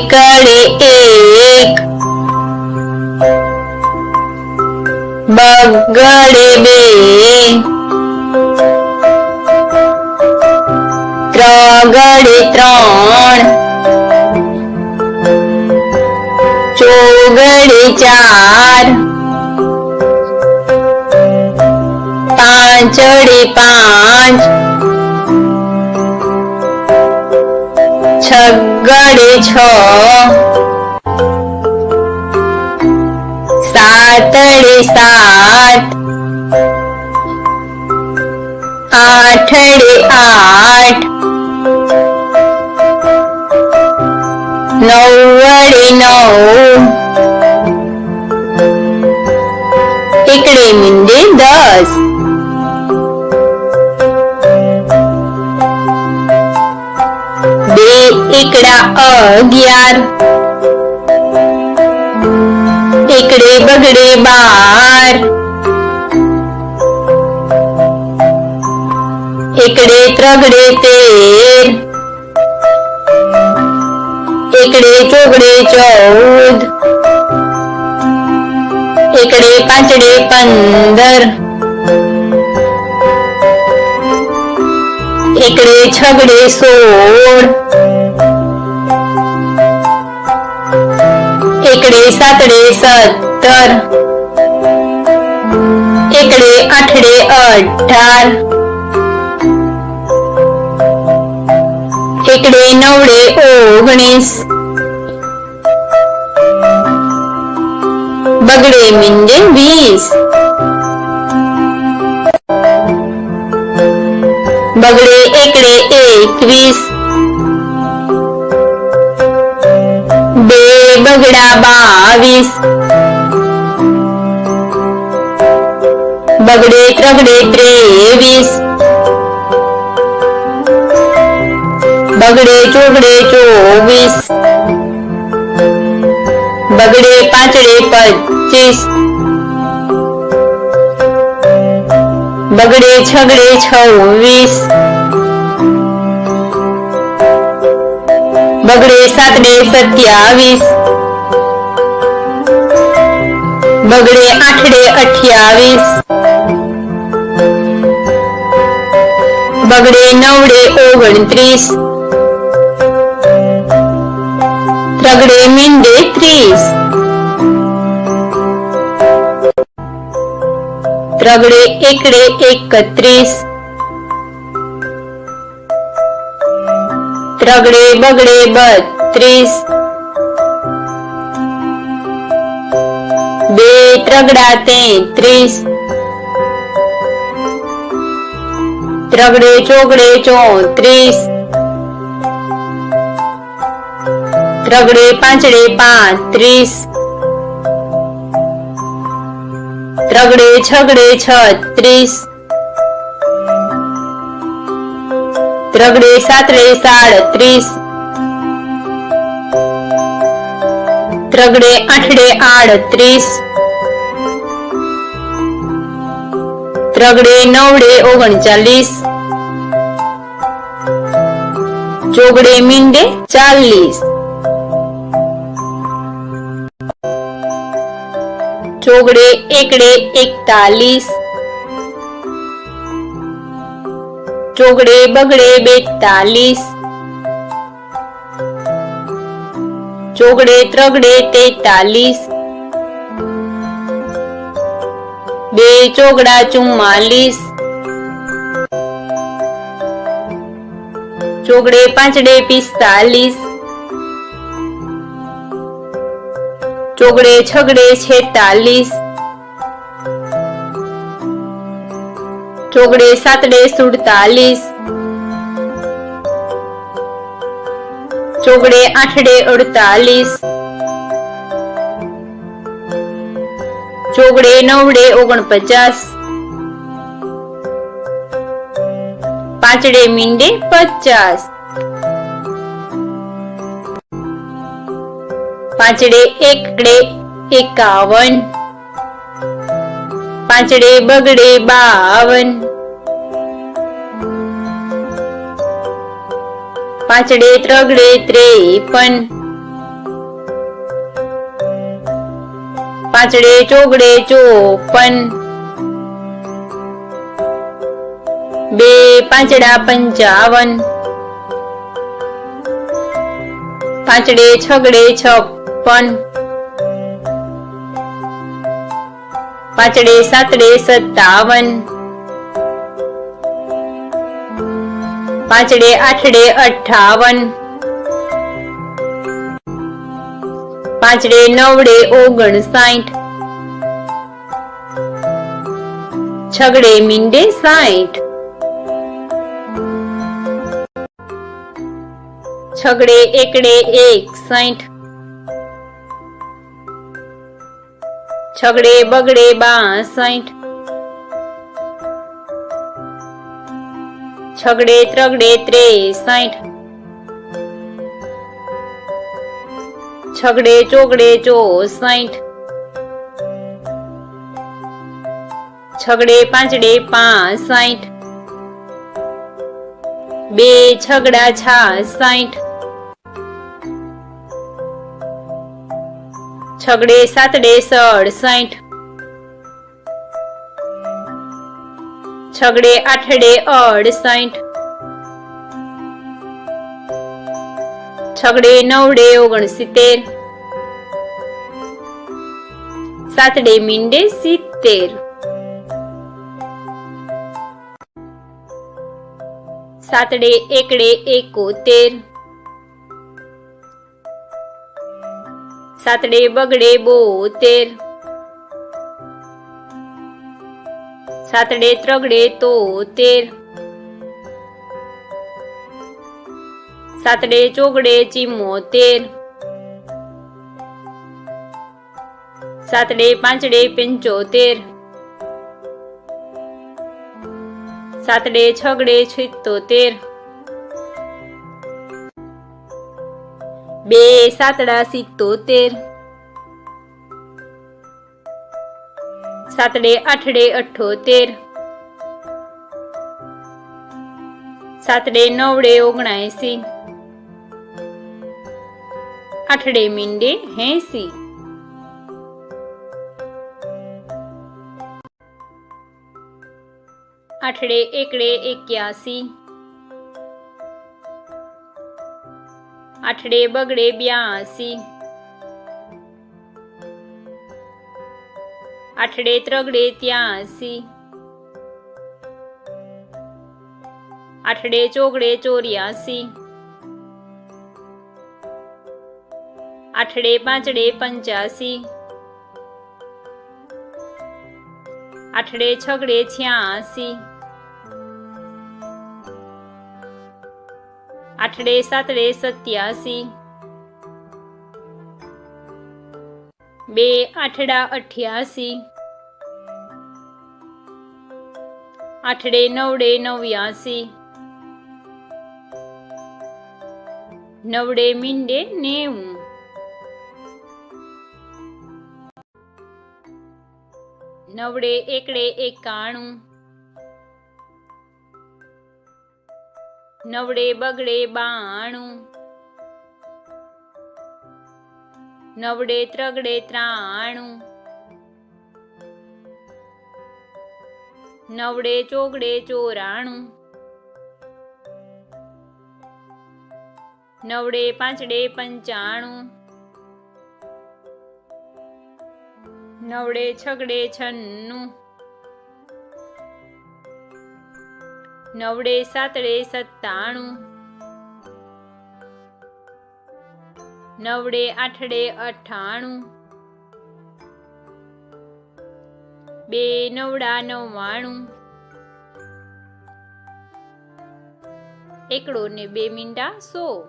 એકડે એક બગડે બે ત્રગડે ત્રણ ચોગડે ચાર પાંચડે પાંચ છગડે છ. સાતડે સાત. આઠડે આઠ. નવડે નવ. એકડે મીંડે દસ. એકડા અગિયાર એકડે બગડે બાર એકડે ત્રગડે તેર એકડે ચોગડે ચૌદ એકડે પાંચડે પંદર એકડે છગડે સોળ એકડે સાતડે સત્તર એકડે આઠડે અઢાર એકડે નવડે ઓગણીસ બગડે મીંડે વીસ બગડે એકડે એકવીસ બગડા બાવીસ બગડે ત્રગડે ત્રેવીસ બગડે ચોગડે ચોવીસ. બગડે પાંચડે પચીસ. બગડે છગડે છવ્વીસ. બગડે સાતડે સત્યાવીસ. બગડે આઠડે અઠ્યાવીસ. બગડે નવડે ઓગણત્રીસ. ત્રગડે મીંડે ત્રીસ. ત્રગડે એકડે એકત્રીસ. ત્રગડે બગડે બત્રીસ. બે ત્રગડા તેત્રીસ ત્રગડે ચોગડે ચોત્રીસ ત્રગડે પાંચડે પાંત્રીસ ત્રગડે છગડે છત્રીસ ત્રગડે સાતડે સાડત્રીસ ત્રગડે આઠડે આડત્રીસ ત્રગડે નવડે ઓગણચાલીસ. ચોગડે મીંડે ચાલીસ. ચોગડે એકડે એકતાલીસ. ચોગડે બગડે બેતાલીસ. ચોગડે ત્રગડે તેતાલીસ. બે ચોગડા ચુમ્માલીસ. ચોગડે પાંચડે પિસ્તાલીસ. ચોગડે છગડે છેતાલીસ. ચોગડે સાતડે સુડતાલીસ. ચોગડે આઠડે અડતાલીસ. ચોગડે નવડે ઓગણપચાસ. પાંચડે મીંડે પચાસ. પાંચડે એકડે એકાવન. પાંચડે બગડે બાવન. પાંચડે ત્રગડે ત્રેપન. પાંચડે ચોગડે ચોપન. બે પાંચડા પંચાવન. પાંચડે છગડે છપ્પન. પાંચડે સાતડે સત્તાવન. પાંચડે આઠડે અઠાવન પાંચડે, નવડે ઓગણ સાઠ છગડે, મીંડે, સાઠ. છગડે, એકડે, એક, સાઠ. છગડે, બગડે બાસાઠ છગડે ત્રગડે ત્રેસાઠ. છગડે, ચોગડે, ચો સાઠ છગડે, પાંચડે, પાંચ સાઠ બે છગડા છાસાઠ છગડે, સાતડે સડસાઠ છગડે, આઠડે અડસાઠ છગડે નવડે ઓગણસિત્તેર. સાતડે મીંડે સિત્તેર. સાતડે એકડે એકોતેર. સાતડે બગડે બોતેર. સાતડે ત્રગડે તોતેર. સાતડે, ચોગડે ચિમ્મોતેર સાતડે, પાંચડે, પંચોતેર. સાતડે, છગડે, છિત્તોતેર. બે, સાતડા, સિત્તોતેર. સાતડે, આઠડે અઠોતેર સાતડે, નવડે, ઓગણાએસી. આઠડે મીંડે એસી આઠડે એકડે એક્યાસી. આઠડે બગડે બ્યાસી. આઠડે ત્રગડે ત્યાસી. આઠડે ચોગડે ચોર્યાસી. આઠડે પાંચડે પંચ્યાસી. આઠડે છગડે છ્યાસી. આઠડે સાતડે સત્યાસી. બે આઠડા અઠ્યાસી. આઠડે નવડે નવ્યાસી. નવડે મીંડે નેવું. નવડે એકડે એકાણું. નવડે બગડે બાણું. નવડે ત્રગડે ત્રાણું. નવડે ચોગડે ચોરાણું. નવડે પાંચડે પંચાણું. નવડે છગડે છન્નું. નવડે સાતડે સત્તાણું. નવડે આઠડે અઠાણું. બે નવડા નવ્વાણું. એકડો ને બે મીંડા સો.